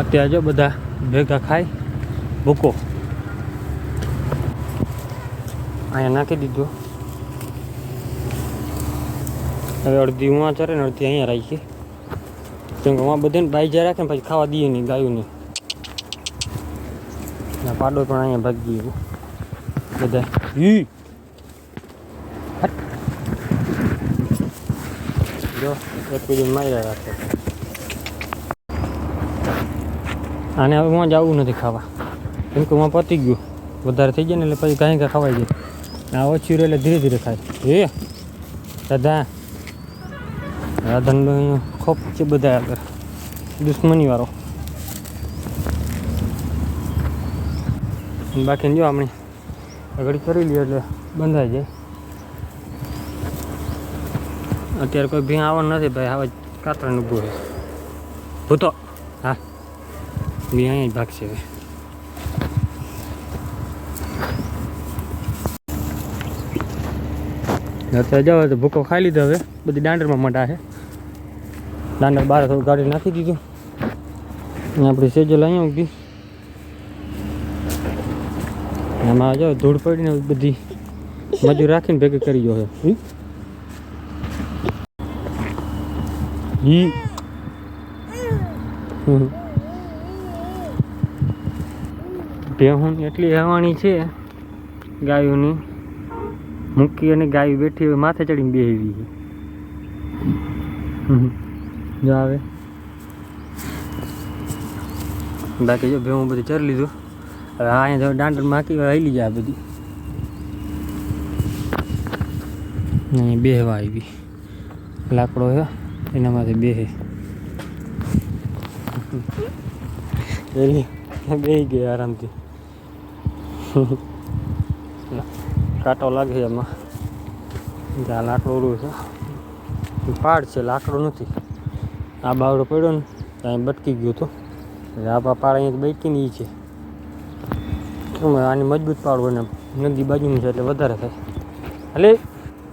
અત્યારે જો બધા ભેગા ખાય ભૂકો. અહીંયા નાખી દીધો. હવે અડધી ઉવા ચરે ને અડધી અહીંયા રાખીએ કેમ કે ઉવા બધાને ભાઈ જ્યાં રાખે ને પછી ખાવા દઈએ નહીં ગાયું નહીં પાડો પણ અહીંયા ભાગી ગયો બધા. ઈ! જો, એક બીજું માર્યા રાખે. આને હવે હું જવું નથી ખાવા. કેમ કે હું પતી ગયું. વધારે થઈ જાય ને એટલે પછી કાંઈ કાંઈ ખવાઈ જાય. આ ઓછી એટલે ધીરે ધીરે ખાય. એ રાધા. રાધાનો અહીંયા ખોપ છે બધા આગળ. દુશ્મની વાળો બાકી જો આપણે આગળ કરી લઈએ એટલે બંધાઈ જાય. અત્યારે કોઈ ભીણ આવવાનું નથી ભાઈ, આવા કાતરણ ઊભું છે ભૂતો. હા. બી અહીંયા જ ભાગશે હવે અત્યારે જાવ તો ભૂકો ખાઈ લીધો હવે. બધી દાંડરમાં મટા છે. દાંડર બહાર થોડું ગાડી નાખી દીધું. અને આપણી સેજલ અહીંયા ઊભી. એમાં જાઓ, ધૂળ પડીને બધી મજૂર રાખીને ભેગી કરી ગયો હવે ઈ હમ. ભેહું એટલી હેવાણી છે ગાયોની. મૂકી અને ગાયો બેઠી હોય, માથે ચડીને બેહવી છે. જો આવે. બાકી જો ભેહું બધું ચરી લીધું. હવે અહીંયા દાંડર માકી હલી જાય બધી. અહીં બેહવા આવી. લાકડો છે એનામાંથી માથે બેહે. બેહી ગઈ આરામથી. કાંટો લાગે એમાં. ત્યાં લાકડો ઓલું છે. પાડ છે, લાકડો નથી. આ બાવડો પડ્યો ને, ત્યાં બટકી ગયો હતો. એટલે આ પાડ અહીંયા બેઠીને એ છે. આની મજબૂત પાડ હોય ને નદી બાજુની છે એટલે વધારે થાય. હાલે.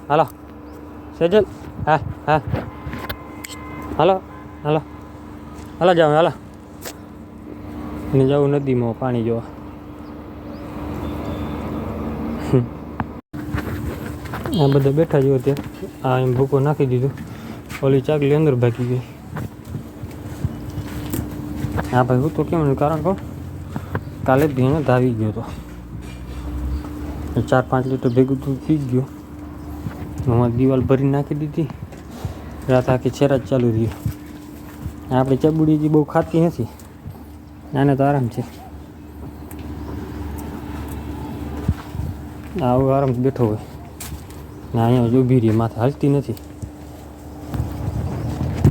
હાલો. સેજલ. હા હા. હાલો હાલો. હાલો જાવ હાલો. ને જવું નદીમાં પાણી જોવા. આ બધા બેઠા જો ત્યાં. આ એમ ભૂકો નાખી દીધો. ઓલી ચાકલી અંદર ભાગી ગઈ. હા ભાઈ, હું તો કેમ એનું કારણ કહું કાલે ભીનો ધાવી ગયો હતો ચાર પાંચ લીટર ભેગું દૂધ પી ગયો. હું દિવાલ ભરી નાખી દીધી. રાત આખી છેરા જ ચાલુ રહ્યું આપણે ચબુડી જે બહુ ખાતી નથી. આને તો આરામ છે. આવું આરામ બેઠો હોય. ને અહીંયા જ ઊભી રહી, માથે હાલતી નથી.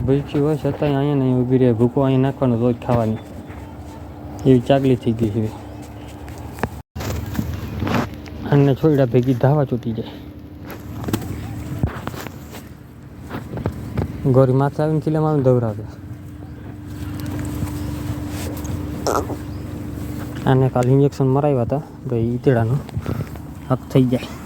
ભૂખી હોય છતાંય અહીંયા નહીં ઊભી રહે ભૂકો અહીંયા નાખવાનો રોજ ખાવાની. એવી ચાકલી થઈ ગઈ છે અને છોડ્યા ભેગી ધાવા ચૂટી જાય. ગોરી માથે આવીને કિલ્લામાં આવીને દવરાવે. આને કાલે ઇન્જેક્શન મરાવ્યા હતા ભાઈ ઈતેડાનું હક થઈ જાય.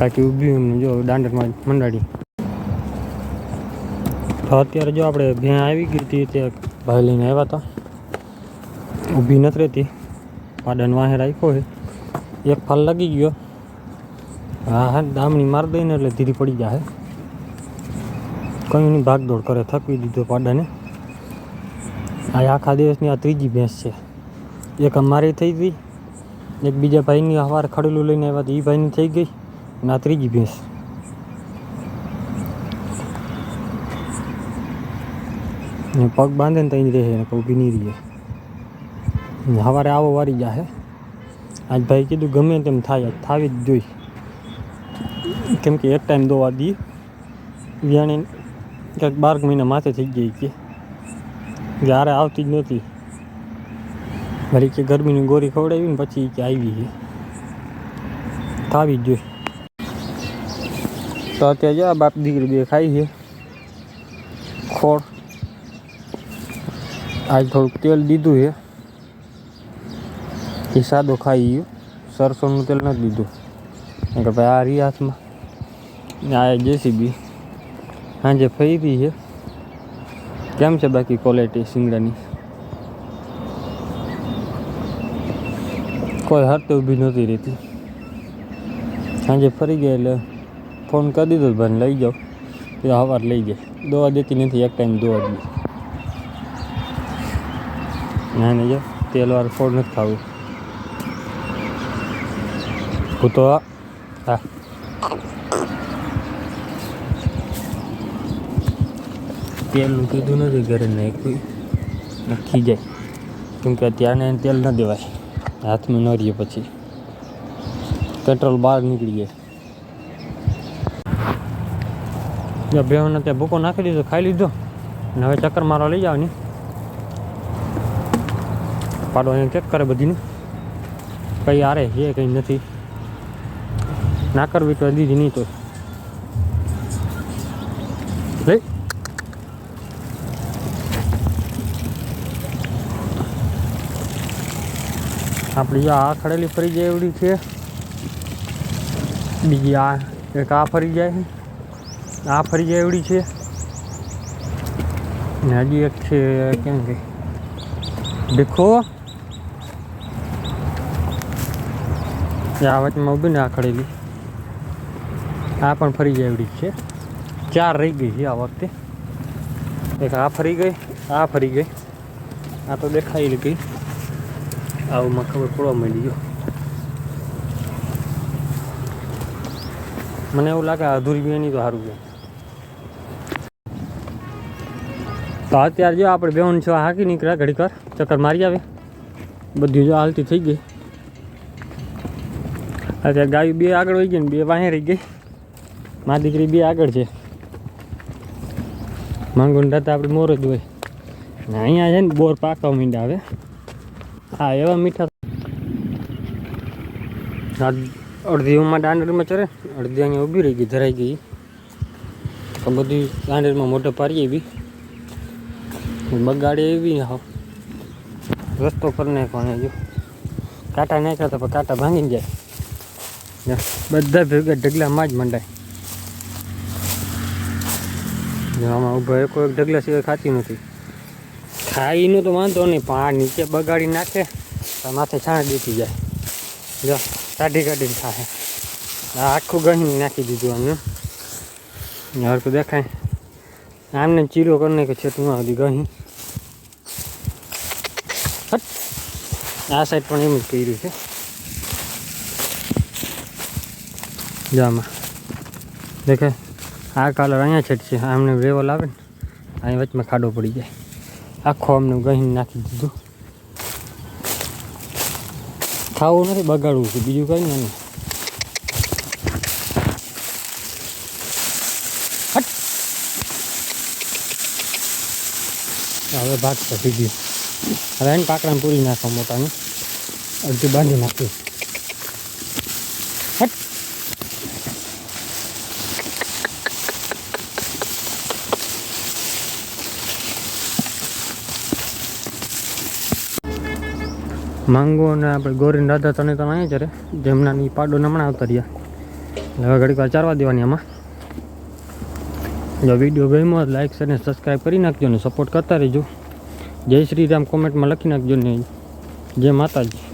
બાકી ઊભી એમને જો દાંડરમાં મંડાડી. તો અત્યારે જો આપણે ભેં આવી ગઈ હતી તે ભાઈ લઈને આવ્યા હતા. ઊભી નથી રહેતી. પાડન વાહે રાખ્યો છે. એક ફાલ લાગી ગયો. હા હા, દામણી માર દઈને એટલે ધીરી પડી જાય કંઈ નહીં, ભાગદોડ કરે, થકવી દીધો પાડાને આ આખા દિવસની આ ત્રીજી ભેંસ છે. એક અમારી થઈ ગઈ, એક બીજા ભાઈની સવારે ખડેલું લઈને આવ્યા તો એ ભાઈની થઈ ગઈ. અને આ ત્રીજી ભેંસ ને પગ બાંધે ને ત્યાં રહે ને ઊભી નહીં રહે ને સવારે આવો વારી જાહે આજ ભાઈ કીધું ગમે તેમ થાય થાવી જ જોઈ કેમ કે એક ટાઈમ દોવા દી વ્યાણે ક્યાંક બાર મહિના માથે થઈ ગઈ કે જ્યારે આવતી જ નહોતી વળી કે ગરમીની ગોળી ખવડાવી ને પછી કે આવી છે થાવી જ જોઈ તો અત્યારે જો બાપ દીકરી બે ખાઈ છે. ખોળ. આજ થોડુંક તેલ દીધું છે. એ સાદો ખાઈ ગયો. સરસોનું તેલ નથી દીધું. કે ભાઈ આ રી હાથમાં. આ જેસીબી. સાંજે ફરી છે. કેમ છે બાકી ક્વોલિટી સિંગડાની કોઈ હરતે ઊભી નહોતી રહેતી. સાંજે ફરી ગયા એટલે ફોન કરી દીધો ભાઈ લઈ જાઓ એ સવાર લઈ જાય દવા દેતી નથી એક ટાઈમ દવા દે ના નહીં જો તેલવાળું ફોડ નથી ખાવું હું તો હા તેલનું કીધું નથી ઘરે નાખ્યું નખી જાય કેમ કે ત્યારને એને તેલ ન દેવાય હાથમાં ન રહીએ પછી। પેટ્રોલ બહાર નીકળી જાય। જો બેહોને ત્યાં ભૂકો નાખી દીધો, ખાઈ લીધો. ને હવે ચક્કર મારવા લઈ જવાની પાડો અહીંયા ચેક કરે બધીને. કઈ આરે છે, કંઈ નથી. ના કરવી તો દીધી નહીં તો આપણી આ ખડેલી ફરી જાય એવડી છે. બીજી આ એક આ ફરી જાય આ ફરી એવડી છે. ને હજી એક છે, કેમ કે? દેખો આ વચમાં ઊભી ને આ ખડેલી. આ પણ ફરી એવડી છે. ચાર રહી ગઈ છે આ વખતે. એક આ ફરી ગઈ, આ ફરી ગઈ. આ તો દેખાઈ ગઈ આવુંમાં ખબર પડવા મળી ગયો. મને એવું લાગે અધૂરી બેની તો સારું છે. તો અત્યારે જો આપણે બેન છો, હાકી નીકળ્યા ઘડીક ચક્કર મારી આવે. બધી જો હાલતી થઈ ગઈ. અત્યારે ગાયું બે આગળ વહી ગઈ ને બે વાહે રહી ગઈ. મારી દીકરી બે આગળ છે. માંગુન દાતા આપણે મોર જ હોય. ને અહીંયા છે ને બોર પાકવા મીંડા આવે હા, એવા મીઠા. અડધી ઉમાં દાંડરમાં ચરે. અડધી અહીંયા ઊભી રહી ગઈ, ધરાઈ ગઈ. તો બધી દાંડરમાં મોટો પારી એવી બગાડે એવી, હા. રસ્તો કરી નાખવાનો જો. કાંટા નાખ્યા તો પણ કાંટા ભાંગી જાય. ને બધા ભેગા ઢગલામાં જ મંડાય. ને આમાં ઊભા એક એક ઢગલા સિવાય ખાતી નથી. ખાઈનું તો વાંધો નહીં, પણ આ નીચે બગાડી નાખે, તો માથે છાણ દેતી જાય. જો, કાઢી કાઢીને ખાશે આ આખું ગહી નાખી દીધું આમને હરકું દેખાય. આમને ચીરો કરી નાખ્યો છે તું આવી હટ. આ સાઈડ પણ એમ જ કર્યું છે. જામાં દેખે, આ કલર અહીંયા છેટ છે. આમને વેવલ આવે ને, અહીં વચમાં ખાડો પડી જાય. આખો અમને ગહીને નાખી દીધું. ખાવું નથી, બગાડવું છે. બીજું કંઈ નહીં હવે ભાગ પતી ગયું હવે એને કાકડાને પૂરી નાખવા મોટાને. અડધી બાંધી નાખ્યું હટ. માંગો અને આપણે ગોરીન દાદા તને તો અહીંયા જ રે. જેમના ની પાડો હમણાં આવતા રહ્યા. એટલે હવે ઘડીક વાર ચારવા દેવાની આમાં. જો વીડિયો ગમ્યો લાઈક અને સબસ્ક્રાઈબ કરી નાખજો ને સપોર્ટ કરતા રહેજો. જય શ્રી રામ કોમેન્ટમાં લખી નાખજો ને જય માતાજી.